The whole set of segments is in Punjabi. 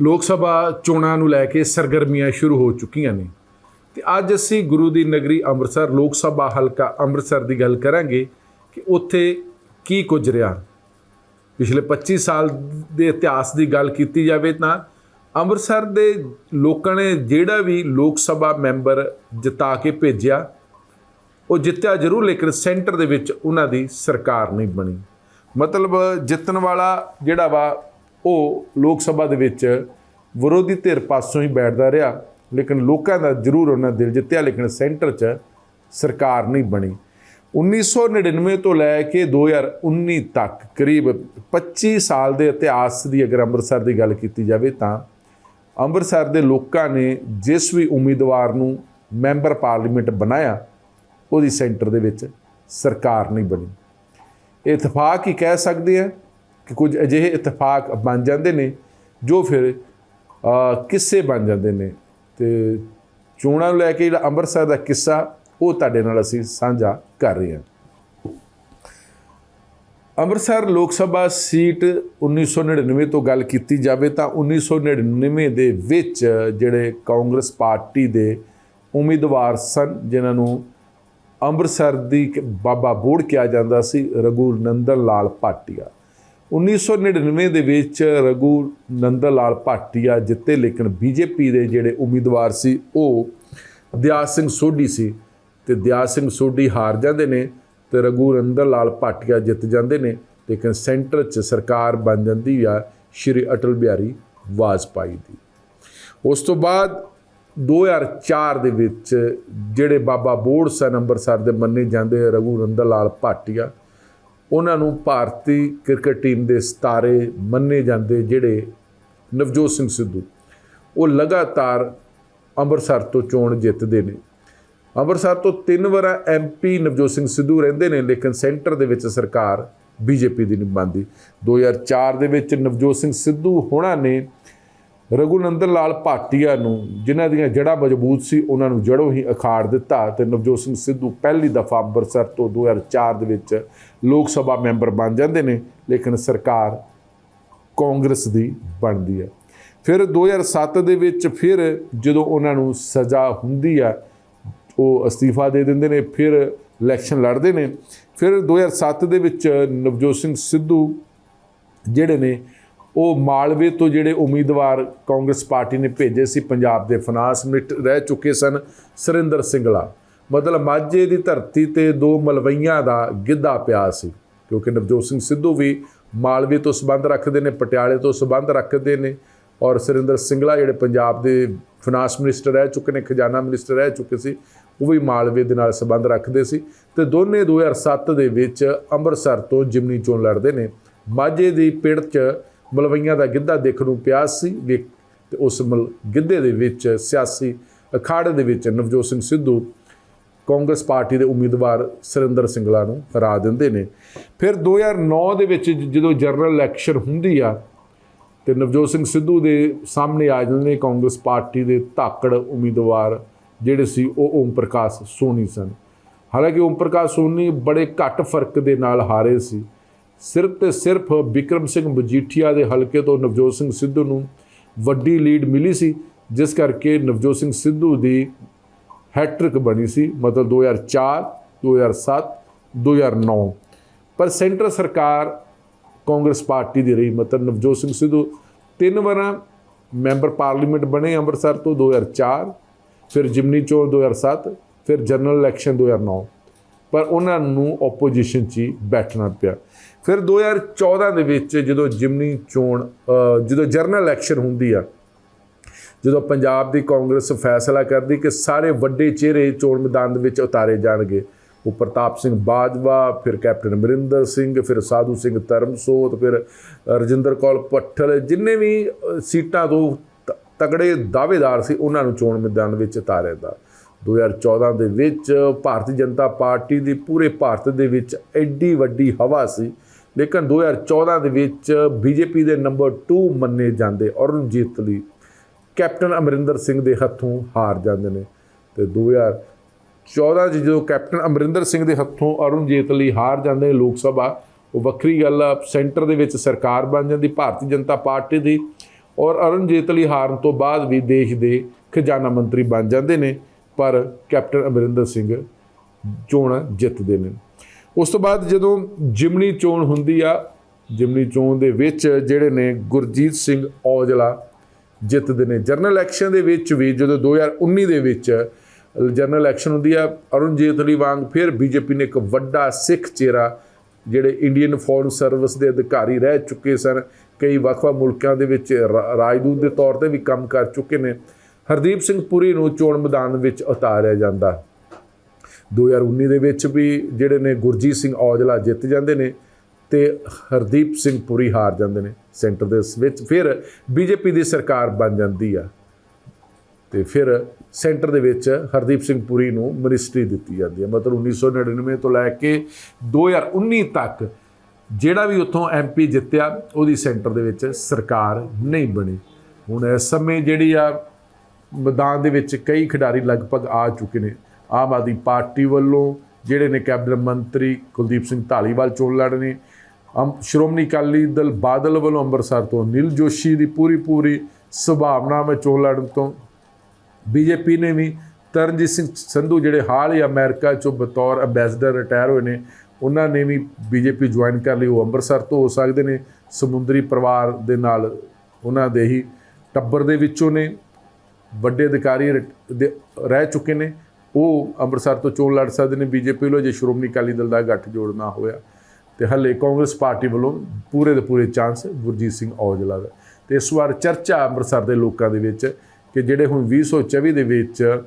ਲੋਕ ਸਭਾ ਚੋਣਾਂ ਨੂੰ ਲੈ ਕੇ ਸਰਗਰਮੀਆਂ ਸ਼ੁਰੂ ਹੋ ਚੁੱਕੀਆਂ ਨੇ। ਤੇ ਅੱਜ ਅਸੀਂ ਗੁਰੂ ਦੀ ਨਗਰੀ ਅੰਮ੍ਰਿਤਸਰ, ਲੋਕ ਸਭਾ ਹਲਕਾ ਅੰਮ੍ਰਿਤਸਰ ਦੀ ਗੱਲ ਕਰਾਂਗੇ ਕਿ ਉੱਥੇ ਕੀ ਕੁਝ ਰਿਹਾ। ਪਿਛਲੇ 25 ਸਾਲ ਦੇ ਇਤਿਹਾਸ ਦੀ ਗੱਲ ਕੀਤੀ ਜਾਵੇ ਤਾਂ ਅੰਮ੍ਰਿਤਸਰ ਦੇ ਲੋਕਾਂ ਨੇ ਜਿਹੜਾ ਵੀ ਲੋਕ ਸਭਾ ਮੈਂਬਰ ਜਿਤਾ ਕੇ ਭੇਜਿਆ, ਉਹ ਜਿੱਤਿਆ ਜ਼ਰੂਰ, ਲੇਕਿਨ ਸੈਂਟਰ ਦੇ ਵਿੱਚ ਉਹਨਾਂ ਦੀ ਸਰਕਾਰ ਨਹੀਂ ਬਣੀ। ਮਤਲਬ ਜਿੱਤਣ ਵਾਲਾ ਜਿਹੜਾ ਵਾ ਉਹ ਲੋਕ ਸਭਾ ਦੇ ਵਿੱਚ ਵਿਰੋਧੀ ਧਿਰ ਪਾਸੋਂ ਹੀ ਬੈਠਦਾ ਰਿਹਾ, ਲੇਕਿਨ ਲੋਕਾਂ ਦਾ ਜ਼ਰੂਰ ਉਹਨਾਂ ਦਿਲ ਜਿੱਤਿਆ, ਲੇਕਿਨ ਸੈਂਟਰ 'ਚ ਸਰਕਾਰ ਨਹੀਂ ਬਣੀ। 1999 ਤੋਂ ਲੈ ਕੇ 2019 ਤੱਕ ਕਰੀਬ 25 ਸਾਲ ਦੇ ਇਤਿਹਾਸ ਦੀ ਅਗਰ ਅੰਮ੍ਰਿਤਸਰ ਦੀ ਗੱਲ ਕੀਤੀ ਜਾਵੇ ਤਾਂ ਅੰਮ੍ਰਿਤਸਰ ਦੇ ਲੋਕਾਂ ਨੇ ਜਿਸ ਵੀ ਉਮੀਦਵਾਰ ਨੂੰ ਮੈਂਬਰ ਪਾਰਲੀਮੈਂਟ ਬਣਾਇਆ, ਉਹਦੀ ਸੈਂਟਰ ਦੇ ਵਿੱਚ ਸਰਕਾਰ ਨਹੀਂ ਬਣੀ। ਇਹ ਇਤਫਾਕ ਹੀ ਕਹਿ ਸਕਦੇ ਆ ਕਿ ਕੁਝ ਅਜਿਹੇ ਇਤਫਾਕ ਬਣ ਜਾਂਦੇ ਨੇ, ਜੋ ਫਿਰ ਕਿੱਸੇ ਬਣ ਜਾਂਦੇ ਨੇ। ਤੇ ਚੋਣਾਂ ਨੂੰ ਲੈ ਕੇ ਜਿਹੜਾ ਅੰਮ੍ਰਿਤਸਰ ਦਾ ਕਿੱਸਾ, ਉਹ ਤੁਹਾਡੇ ਨਾਲ ਅਸੀਂ ਸਾਂਝਾ ਕਰ ਰਹੇ ਹਾਂ। ਅੰਮ੍ਰਿਤਸਰ ਲੋਕ ਸਭਾ ਸੀਟ 1999 ਤੋਂ ਗੱਲ ਕੀਤੀ ਜਾਵੇ ਤਾਂ 1999 ਦੇ ਵਿੱਚ ਜਿਹੜੇ ਕਾਂਗਰਸ ਪਾਰਟੀ ਦੇ ਉਮੀਦਵਾਰ ਸਨ, ਜਿਨ੍ਹਾਂ ਨੂੰ ਅੰਮ੍ਰਿਤਸਰ ਦੀ ਇੱਕ ਬਾਬਾ ਬੋੜ ਕਿਹਾ ਜਾਂਦਾ ਸੀ, ਰਘੂ ਨੰਦਨ ਲਾਲ ਭਾਟੀਆ। 1999 ਦੇ ਵਿੱਚ ਰਘੂ ਨੰਦਨ ਲਾਲ ਭਾਟੀਆ ਜਿੱਤੇ, ਲੇਕਿਨ ਬੀਜੇਪੀ ਦੇ ਜਿਹੜੇ ਉਮੀਦਵਾਰ ਸੀ, ਉਹ ਦਿਆਲ ਸਿੰਘ ਸੋਢੀ ਸੀ ਤੇ ਦਿਆਲ ਸਿੰਘ ਸੋਢੀ ਹਾਰ ਜਾਂਦੇ ਨੇ ਤੇ ਰਘੂ ਨੰਦਨ ਲਾਲ ਭਾਟੀਆ ਜਿੱਤ ਜਾਂਦੇ ਨੇ, ਲੇਕਿਨ ਸੈਂਟਰ 'ਚ ਸਰਕਾਰ ਬਣ ਜਾਂਦੀ ਆ ਸ਼੍ਰੀ ਅਟਲ ਬਿਹਾਰੀ ਵਾਜਪਾਈ ਦੀ। ਉਸ ਤੋਂ ਬਾਅਦ 2004 ਦੇ ਵਿੱਚ ਜਿਹੜੇ ਬਾਬਾ ਬੋੜ ਸਨ, ਅੰਮ੍ਰਿਤਸਰ ਦੇ ਮੰਨੇ ਜਾਂਦੇ ਰਘੂ ਨੰਦਨ ਲਾਲ ਭਾਟੀਆ ਉਹਨਾਂ ਨੂੰ ਭਾਰਤੀ ਕ੍ਰਿਕਟ ਟੀਮ ਦੇ ਸਤਾਰੇ ਮੰਨੇ ਜਾਂਦੇ ਜਿਹੜੇ ਨਵਜੋਤ ਸਿੰਘ ਸਿੱਧੂ, ਉਹ ਲਗਾਤਾਰ ਅੰਮ੍ਰਿਤਸਰ ਤੋਂ ਚੋਣ ਜਿੱਤਦੇ ਨੇ। ਅੰਮ੍ਰਿਤਸਰ ਤੋਂ ਤਿੰਨ ਵਾਰ ਐਮਪੀ ਨਵਜੋਤ ਸਿੰਘ ਸਿੱਧੂ ਰਹਿੰਦੇ ਨੇ, ਲੇਕਿਨ ਸੈਂਟਰ ਦੇ ਵਿੱਚ ਸਰਕਾਰ ਬੀਜੇਪੀ ਦੀ ਨਹੀਂ ਬਣਦੀ। 2004 ਦੇ ਵਿੱਚ ਨਵਜੋਤ ਸਿੰਘ ਸਿੱਧੂ ਹੋਣਾ ਨੇ ਰਘੁਨੰਦਨ ਲਾਲ ਭਾਟੀਆ ਨੂੰ, ਜਿਨ੍ਹਾਂ ਦੀਆਂ ਜੜ੍ਹਾਂ ਮਜ਼ਬੂਤ ਸੀ, ਉਹਨਾਂ ਨੂੰ ਜੜੋਂ ਹੀ ਅਖਾੜ ਦਿੱਤਾ ਤੇ ਨਵਜੋਤ ਸਿੰਘ ਸਿੱਧੂ ਪਹਿਲੀ ਦਫਾ ਅੰਮ੍ਰਿਤਸਰ ਤੋਂ 2004 ਦੇ ਵਿੱਚ ਲੋਕ ਸਭਾ ਮੈਂਬਰ ਬਣ ਜਾਂਦੇ ਨੇ, ਲੇਕਿਨ ਸਰਕਾਰ ਕਾਂਗਰਸ ਦੀ ਬਣਦੀ ਹੈ। ਫਿਰ 2007 ਦੇ ਵਿੱਚ ਫਿਰ ਜਦੋਂ ਉਹਨਾਂ ਨੂੰ ਸਜ਼ਾ ਹੁੰਦੀ ਆ ਉਹ ਅਸਤੀਫਾ ਦੇ ਦਿੰਦੇ ਨੇ, ਫਿਰ ਇਲੈਕਸ਼ਨ ਲੜਦੇ ਨੇ। ਫਿਰ 2007 ਦੇ ਵਿੱਚ ਨਵਜੋਤ ਸਿੰਘ ਸਿੱਧੂ ਜਿਹੜੇ ਨੇ ਉਹ ਮਾਲਵੇ ਤੋਂ ਜਿਹੜੇ ਉਮੀਦਵਾਰ ਕਾਂਗਰਸ ਪਾਰਟੀ ਨੇ ਭੇਜੇ ਸੀ ਪੰਜਾਬ ਦੇ ਫਾਈਨਾਂਸ ਮਿਨਿਸਟਰ ਰਹਿ ਚੁੱਕੇ ਸਨ ਸੁਰਿੰਦਰ ਸਿੰਗਲਾ। ਮਤਲਬ ਮਾਝੇ ਦੀ ਧਰਤੀ ਤੇ ਦੋ ਮਲਵਈਆਂ ਦਾ ਗਿੱਧਾ ਪਿਆ ਸੀ, ਕਿਉਂਕਿ ਨਵਜੋਤ ਸਿੰਘ ਸਿੱਧੂ ਵੀ ਮਾਲਵੇ ਤੋਂ ਸੰਬੰਧ ਰੱਖਦੇ ਨੇ, ਪਟਿਆਲੇ ਤੋਂ ਸੰਬੰਧ ਰੱਖਦੇ ਨੇ ਔਰ ਸੁਰਿੰਦਰ ਸਿੰਗਲਾ ਜਿਹੜੇ ਪੰਜਾਬ ਦੇ ਫਾਈਨਾਂਸ ਮਿਨਿਸਟਰ ਰਹਿ ਚੁੱਕੇ ਨੇ, ਖਜ਼ਾਨਾ ਮਿਨਿਸਟਰ ਰਹਿ ਚੁੱਕੇ ਸੀ, ਉਹ ਵੀ ਮਾਲਵੇ ਦੇ ਨਾਲ ਸੰਬੰਧ ਰੱਖਦੇ ਸੀ ਤੇ ਦੋਨੇ 2007 ਦੇ ਵਿੱਚ ਅੰਮ੍ਰਿਤਸਰ ਤੋਂ ਜਿਮਨੀ ਚੋਣ ਲੜਦੇ ਨੇ। ਮਾਝੇ ਦੀ ਪਿੜ 'ਚ ਮਲਵਈਆਂ ਦਾ ਗਿੱਧਾ ਦੇਖਣ ਨੂੰ ਪਿਆ ਸੀ, ਵੀ ਤੇ ਉਸ ਮਲ ਗਿੱਧੇ ਦੇ ਵਿੱਚ ਸਿਆਸੀ ਅਖਾੜੇ ਦੇ ਵਿੱਚ ਨਵਜੋਤ ਸਿੰਘ ਸਿੱਧੂ ਕਾਂਗਰਸ ਪਾਰਟੀ ਦੇ ਉਮੀਦਵਾਰ ਸੁਰਿੰਦਰ ਸਿੰਗਲਾ ਨੂੰ ਹਰਾ ਦਿੰਦੇ ਨੇ। ਫਿਰ 2009 ਦੇ ਵਿੱਚ ਜਦੋਂ ਜਨਰਲ ਇਲੈਕਸ਼ਨ ਹੁੰਦੀ ਆ, ਤੇ ਨਵਜੋਤ ਸਿੰਘ ਸਿੱਧੂ ਦੇ ਸਾਹਮਣੇ ਆ ਜਾਂਦੇ ਨੇ ਕਾਂਗਰਸ ਪਾਰਟੀ ਦੇ ਧਾਕੜ ਉਮੀਦਵਾਰ ਜਿਹੜੇ ਸੀ, ਉਹ ਓਮ ਪ੍ਰਕਾਸ਼ ਸੋਨੀ ਸਨ। ਹਾਲਾਂਕਿ ਓਮ ਪ੍ਰਕਾਸ਼ ਸੋਨੀ ਬੜੇ ਘੱਟ ਫ਼ਰਕ ਦੇ ਨਾਲ ਹਾਰੇ ਸੀ। ਸਿਰਫ ਤੇ ਸਿਰਫ ਵਿਕਰਮ ਸਿੰਘ ਮਜੀਠੀਆ ਦੇ ਹਲਕੇ ਤੋਂ ਨਵਜੋਤ ਸਿੰਘ ਸਿੱਧੂ ਨੂੰ ਵੱਡੀ ਲੀਡ ਮਿਲੀ ਸੀ, ਜਿਸ ਕਰਕੇ ਨਵਜੋਤ ਸਿੰਘ ਸਿੱਧੂ ਦੀ ਹੈਟ੍ਰਿਕ ਬਣੀ ਸੀ, ਮਤਲਬ 2004 2007 2009 ਪਰ ਸੈਂਟਰ ਸਰਕਾਰ ਕਾਂਗਰਸ ਪਾਰਟੀ ਦੀ ਰਹੀ, ਮਤਲਬ ਨਵਜੋਤ ਸਿੰਘ ਸਿੱਧੂ ਤਿੰਨ ਵਾਰਾਂ ਮੈਂਬਰ ਪਾਰਲੀਮੈਂਟ ਬਣੇ ਅੰਮ੍ਰਿਤਸਰ ਤੋਂ 2004 ਫਿਰ ਜਿਮਨੀ ਚੋਣ 2007 ਫਿਰ ਜਨਰਲ ਇਲੈਕਸ਼ਨ 2009 ਪਰ ਉਹਨਾਂ ਨੂੰ ਆਪੋਜੀਸ਼ਨ 'ਚ ਹੀ ਬੈਠਣਾ ਪਿਆ। ਫਿਰ 2014 ਦੇ ਵਿੱਚ ਜਦੋਂ ਜਿਮਨੀ ਚੋਣ ਜਦੋਂ ਜਨਰਲ ਇਲੈਕਸ਼ਨ ਹੁੰਦੀ ਆ, ਜਦੋਂ ਪੰਜਾਬ ਦੀ ਕਾਂਗਰਸ ਫੈਸਲਾ ਕਰਦੀ ਕਿ ਸਾਰੇ ਵੱਡੇ ਚਿਹਰੇ ਚੋਣ ਮੈਦਾਨ ਦੇ ਵਿੱਚ ਉਤਾਰੇ ਜਾਣਗੇ, ਉਹ ਪ੍ਰਤਾਪ ਸਿੰਘ ਬਾਜਵਾ, ਫਿਰ ਕੈਪਟਨ ਅਮਰਿੰਦਰ ਸਿੰਘ, ਫਿਰ ਸਾਧੂ ਸਿੰਘ ਧਰਮਸੋਤ, ਫਿਰ ਰਜਿੰਦਰ ਕੌਰ ਪੱਠਲ ਜਿੰਨੇ ਵੀ ਸੀਟਾਂ ਤੋਂ ਤ- ਤਗੜੇ ਦਾਅਵੇਦਾਰ ਸੀ, ਉਹਨਾਂ ਨੂੰ ਚੋਣ ਮੈਦਾਨ ਵਿੱਚ ਉਤਾਰਿਆ ਦਾ 2014 ਦੇ ਵਿੱਚ ਭਾਰਤੀ ਜਨਤਾ ਪਾਰਟੀ ਦੀ ਪੂਰੇ ਭਾਰਤ ਦੇ ਵਿੱਚ ਐਡੀ ਵੱਡੀ ਹਵਾ ਸੀ। ਲੇਕਿਨ 2014 ਦੇ ਵਿੱਚ ਬੀਜੇਪੀ ਦੇ ਨੰਬਰ 2 ਮੰਨੇ ਜਾਂਦੇ ਅਰੁਣ ਜੇਤਲੀ ਕੈਪਟਨ ਅਮਰਿੰਦਰ ਸਿੰਘ ਦੇ ਹੱਥੋਂ ਹਾਰ ਜਾਂਦੇ ਨੇ ਤੇ 2014 'ਚ ਜਦੋਂ ਕੈਪਟਨ ਅਮਰਿੰਦਰ ਸਿੰਘ ਦੇ ਹੱਥੋਂ ਅਰੁਣ ਜੇਤਲੀ ਹਾਰ ਜਾਂਦੇ ਨੇ ਲੋਕ ਸਭਾ, ਉਹ ਵੱਖਰੀ ਗੱਲ ਆ, ਸੈਂਟਰ ਦੇ ਵਿੱਚ ਸਰਕਾਰ ਬਣ ਜਾਂਦੀ, ਭਾਰਤੀ ਜਨਤਾ ਪਾਰਟੀ ਦੀ ਔਰ ਅਰੁਣ ਜੇਤਲੀ ਹਾਰਨ ਤੋਂ ਬਾਅਦ ਵੀ ਦੇਸ਼ ਦੇ ਖਜ਼ਾਨਾ ਮੰਤਰੀ ਬਣ ਜਾਂਦੇ ਨੇ। ਪਰ ਕੈਪਟਨ ਅਮਰਿੰਦਰ ਸਿੰਘ ਚੋਣ ਜਿੱਤਦੇ ਨੇ। ਉਸ ਤੋਂ ਬਾਅਦ ਜਦੋਂ ਜਿਮਨੀ ਚੋਣ ਹੁੰਦੀ ਆ, ਜਿਮਨੀ ਚੋਣ ਦੇ ਵਿੱਚ ਜਿਹੜੇ ਨੇ ਗੁਰਜੀਤ ਸਿੰਘ ਔਜਲਾ ਜਿੱਤਦੇ ਨੇ। ਜਨਰਲ ਇਲੈਕਸ਼ਨ ਦੇ ਵਿੱਚ ਵੀ ਜਦੋਂ 2019 ਦੇ ਵਿੱਚ ਜਨਰਲ ਇਲੈਕਸ਼ਨ ਹੁੰਦੀ ਆ ਅਰੁਣ ਜੇਤਲੀ ਵਾਂਗ ਫਿਰ ਬੀਜੇਪੀ ਨੇ ਇੱਕ ਵੱਡਾ ਸਿੱਖ ਚਿਹਰਾ, ਜਿਹੜੇ ਇੰਡੀਅਨ ਫੋਰਨ ਸਰਵਿਸ ਦੇ ਅਧਿਕਾਰੀ ਰਹਿ ਚੁੱਕੇ ਸਨ। ਕਈ ਵੱਖ-ਵੱਖ ਮੁਲਕਾਂ ਦੇ ਵਿੱਚ ਰਾਜਦੂਤ ਦੇ ਤੌਰ ਤੇ ਵੀ ਕੰਮ ਕਰ ਚੁੱਕੇ ਨੇ। ਹਰਦੀਪ ਸਿੰਘ ਪੁਰੀ ਨੂੰ ਚੋਣ ਮੈਦਾਨ ਵਿੱਚ ਉਤਾਰਿਆ ਜਾਂਦਾ। 2019 ਦੇ ਵਿੱਚ ਵੀ ਜਿਹੜੇ ਨੇ ਗੁਰਜੀਤ ਸਿੰਘ ਔਜਲਾ ਜਿੱਤ ਜਾਂਦੇ ਨੇ ਤੇ ਹਰਦੀਪ ਸਿੰਘ ਪੁਰੀ ਹਾਰ ਜਾਂਦੇ ਨੇ। ਸੈਂਟਰ ਦੇ ਵਿੱਚ ਫਿਰ ਬੀਜੇਪੀ ਦੀ ਸਰਕਾਰ ਬਣ ਜਾਂਦੀ ਆ। ਤੇ ਫਿਰ ਸੈਂਟਰ ਦੇ ਵਿੱਚ ਹਰਦੀਪ ਸਿੰਘ ਪੁਰੀ ਨੂੰ ਮਿਨਿਸਟਰੀ ਦਿੱਤੀ ਜਾਂਦੀ ਹੈ ਮਤਲਬ 1999 ਤੋਂ ਲੈ ਕੇ 2019 ਤੱਕ ਜਿਹੜਾ ਵੀ ਉੱਥੋਂ ਐਮਪੀ ਜਿੱਤਿਆ, ਉਹਦੀ ਸੈਂਟਰ ਦੇ ਵਿੱਚ ਸਰਕਾਰ ਨਹੀਂ ਬਣੀ। ਹੁਣ ਇਸ ਸਮੇਂ ਜਿਹੜੀ ਆ ਮੈਦਾਨ ਦੇ ਵਿੱਚ ਕਈ ਖਿਡਾਰੀ ਲਗਭਗ ਆ ਚੁੱਕੇ ਨੇ। ਆਮ ਆਦਮੀ ਪਾਰਟੀ ਵੱਲੋਂ ਜਿਹੜੇ ਨੇ ਕੈਬਨਿਟ ਮੰਤਰੀ ਕੁਲਦੀਪ ਸਿੰਘ ਢਾਲੀਵਾਲ ਚੋਣ ਲੜ ਨੇ। ਅਮ ਸ਼੍ਰੋਮਣੀ ਅਕਾਲੀ ਦਲ ਬਾਦਲ ਵੱਲੋਂ ਅੰਮ੍ਰਿਤਸਰ ਤੋਂ ਨੀਲ ਜੋਸ਼ੀ ਦੀ ਪੂਰੀ ਪੂਰੀ ਸੰਭਾਵਨਾ ਵਿੱਚ ਚੋਣ ਲੜਨ ਤੋਂ। ਬੀਜੇਪੀ ਨੇ ਵੀ ਤਰਨਜੀਤ ਸਿੰਘ ਸੰਧੂ ਜਿਹੜੇ ਹਾਲ ਹੀ ਅਮਰੀਕਾ ਚੋਂ ਬਤੌਰ ਐਮਬੈਸਡਰ ਰਿਟਾਇਰ ਹੋਏ ਨੇ, ਉਹਨਾਂ ਨੇ ਵੀ ਬੀਜੇਪੀ ਜੁਆਇਨ ਕਰ ਲਈ। ਉਹ ਅੰਮ੍ਰਿਤਸਰ ਤੋਂ ਹੋ ਸਕਦੇ ਨੇ। ਸਮੁੰਦਰੀ ਪਰਿਵਾਰ ਦੇ ਨਾਲ ਉਹਨਾਂ ਦੇ ਹੀ ਟੱਬਰ ਦੇ ਵਿੱਚੋਂ ਨੇ। ਵੱਡੇ ਅਧਿਕਾਰੀ ਰਿਟ- ਦੇ- ਰਹਿ ਚੁੱਕੇ ਨੇ। ਉਹ ਅੰਮ੍ਰਿਤਸਰ ਤੋਂ ਚੋਣ ਲੜ ਸਕਦੇ ਨੇ ਬੀਜੇਪੀ ਵੱਲੋਂ, ਜੇ ਸ਼੍ਰੋਮਣੀ ਅਕਾਲੀ ਦਲ ਦਾ ਗੱਠ ਜੋੜਨਾ ਹੋਇਆ। ਤੇ ਹੱਲੇ ਕਾਂਗਰਸ ਪਾਰਟੀ ਵੱਲੋਂ ਪੂਰੇ ਦੇ ਪੂਰੇ ਚਾਂਸ ਗੁਰਜੀਤ ਸਿੰਘ ਔਜਲਾ ਦਾ। ਤੇ ਇਸ ਵਾਰ ਚਰਚਾ ਅੰਮ੍ਰਿਤਸਰ ਦੇ ਲੋਕਾਂ ਦੇ ਵਿੱਚ ਕਿ ਜਿਹੜੇ ਹੁਣ 2024 ਦੇ ਵਿੱਚ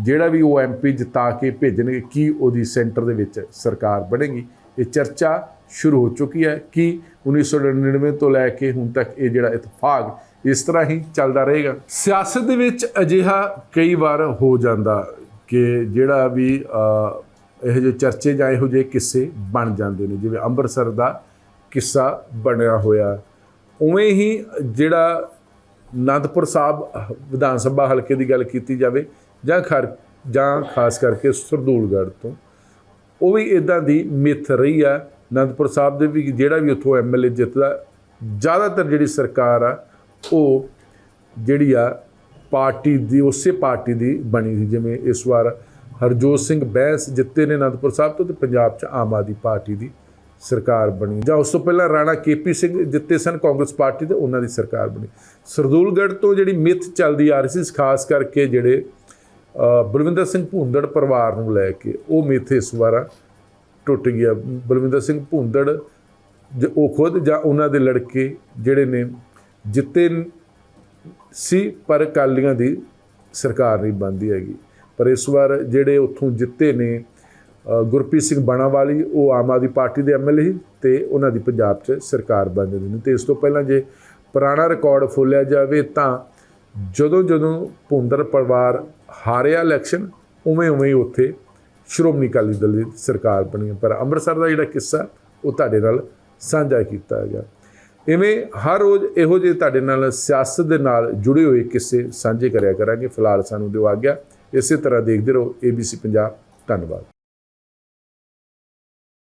ਜਿਹੜਾ ਵੀ ਉਹ ਐਮਪੀ ਜਿਤਾ ਕੇ ਭੇਜਣਗੇ, ਕੀ ਉਹਦੀ ਸੈਂਟਰ ਦੇ ਵਿੱਚ ਸਰਕਾਰ ਬਣੇਗੀ? ਇਹ ਚਰਚਾ ਸ਼ੁਰੂ ਹੋ ਚੁੱਕੀ ਹੈ ਕਿ 1999 ਤੋਂ ਲੈ ਕੇ ਹੁਣ ਤੱਕ ਇਹ ਜਿਹੜਾ ਇਤਫਾਕ ਇਸ ਤਰ੍ਹਾਂ ਹੀ ਚੱਲਦਾ ਰਹੇਗਾ। ਸਿਆਸਤ ਦੇ ਵਿੱਚ ਅਜਿਹਾ ਕਈ ਵਾਰ ਹੋ ਜਾਂਦਾ ਕਿ ਜਿਹੜਾ ਵੀ ਇਹੋ ਜਿਹੇ ਚਰਚੇ ਜਾਂ ਇਹੋ ਜਿਹੇ ਕਿੱਸੇ ਬਣ ਜਾਂਦੇ ਨੇ। ਜਿਵੇਂ ਅੰਮ੍ਰਿਤਸਰ ਦਾ ਕਿੱਸਾ ਬਣਿਆ ਹੋਇਆ। ਉਵੇਂ ਹੀ ਜਿਹੜਾ ਅਨੰਦਪੁਰ ਸਾਹਿਬ, ਵਿਧਾਨ ਸਭਾ ਹਲਕੇ ਦੀ ਗੱਲ ਕੀਤੀ ਜਾਵੇ ਜਾਂ ਖਰ, ਜਾਂ ਖਾਸ ਕਰਕੇ ਸਰਦੂਲਗੜ੍ਹ ਤੋਂ, ਉਹ ਵੀ ਇਦਾਂ ਦੀ ਮਿੱਥ ਰਹੀ ਆ। ਅਨੰਦਪੁਰ ਸਾਹਿਬ ਦੇ ਵੀ ਜਿਹੜਾ ਵੀ ਉੱਥੋਂ ਐਮਐਲਏ ਜਿੱਤਦਾ, ਜ਼ਿਆਦਾਤਰ ਜਿਹੜੀ ਸਰਕਾਰ ਆ ਉਹ ਜਿਹੜੀ ਆ ਪਾਰਟੀ ਦੀ, ਉਸੇ ਪਾਰਟੀ ਦੀ ਬਣੀ ਸੀ, ਜਿਵੇਂ ਇਸ ਵਾਰ ਹਰਜੋਤ ਸਿੰਘ ਬੈਂਸ ਜਿੱਤੇ ਨੇ ਅਨੰਦਪੁਰ ਸਾਹਿਬ ਤੋਂ ਤੇ ਪੰਜਾਬ 'ਚ ਆਮ ਆਦਮੀ ਪਾਰਟੀ ਦੀ ਸਰਕਾਰ ਬਣੀ। ਜਾਂ ਉਸ ਤੋਂ ਪਹਿਲਾਂ ਰਾਣਾ ਕੇਪੀ ਸਿੰਘ ਜਿੱਤੇ ਸਨ, ਕਾਂਗਰਸ ਪਾਰਟੀ ਤੇ ਉਹਨਾਂ ਦੀ ਸਰਕਾਰ ਬਣੀ। ਸਰਦੂਲਗੜ੍ਹ ਤੋਂ ਜਿਹੜੀ ਮਿੱਥ ਚੱਲਦੀ ਆ ਰਹੀ ਸੀ, ਖਾਸ ਕਰਕੇ ਜਿਹੜੇ ਬਲਵਿੰਦਰ ਸਿੰਘ ਭੁੰਦੜ ਪਰਿਵਾਰ ਨੂੰ ਲੈ ਕੇ, ਉਹ ਮਿੱਥ ਇਸ ਵਾਰ ਟੁੱਟ ਗਿਆ। ਬਲਵਿੰਦਰ ਸਿੰਘ ਭੁੰਦੜ, ਜ- ਉਹ ਖੁਦ ਜਾਂ ਉਹਨਾਂ ਦੇ ਲੜਕੇ ਜਿਹੜੇ ਨੇ ਜਿੱਤੇ ਸੀ, ਪਰ ਅਕਾਲੀਆਂ ਦੀ ਸਰਕਾਰ ਨਹੀਂ ਬਣਦੀ ਹੈਗੀ। ਪਰ ਇਸ ਵਾਰ ਜਿਹੜੇ ਉੱਥੋਂ ਜਿੱਤੇ ਨੇ ਗੁਰਪ੍ਰੀਤ ਸਿੰਘ ਬਾਣਾਵਾਲੀ, ਉਹ ਆਮ ਆਦਮੀ ਪਾਰਟੀ ਦੇ ਐਮਐਲਏ ਸੀ ਤੇ ਉਹਨਾਂ ਦੀ ਪੰਜਾਬ 'ਚ ਸਰਕਾਰ ਬਣ ਜਾਂਦੀ ਨੇ। ਤੇ ਇਸ ਤੋਂ ਪਹਿਲਾਂ ਜੇ ਪੁਰਾਣਾ ਰਿਕਾਰਡ ਫੋਲਿਆ ਜਾਵੇ ਤਾਂ ਜਦੋਂ ਜਦੋਂ ਭੁੰਦਰ ਪਰਿਵਾਰ ਹਾਰਿਆ ਇਲੈਕਸ਼ਨ, ਉਵੇਂ ਉਵੇਂ ਉੱਥੇ ਸ਼੍ਰੋਮਣੀ ਅਕਾਲੀ ਦਲ ਦੀ ਸਰਕਾਰ ਬਣੀ ਪਰ ਅੰਮ੍ਰਿਤਸਰ ਦਾ ਜਿਹੜਾ ਕਿੱਸਾ, ਉਹ ਤੁਹਾਡੇ ਨਾਲ ਸਾਂਝਾ ਕੀਤਾ ਗਿਆ। ਇਵੇਂ ਹਰ ਰੋਜ਼ ਇਹੋ ਜਿਹੇ ਤੁਹਾਡੇ ਨਾਲ ਸਿਆਸਤ ਦੇ ਨਾਲ ਜੁੜੇ ਹੋਏ ਕਿੱਸੇ ਸਾਂਝੇ ਕਰਿਆ ਕਰਾਂਗੇ। ਫਿਲਹਾਲ ਸਾਨੂੰ ਦਿਓ ਆਗਿਆ। ਇਸੇ ਤਰ੍ਹਾਂ ਦੇਖਦੇ ਰਹੋ। ABC ਪੰਜਾਬ। ਧੰਨਵਾਦ।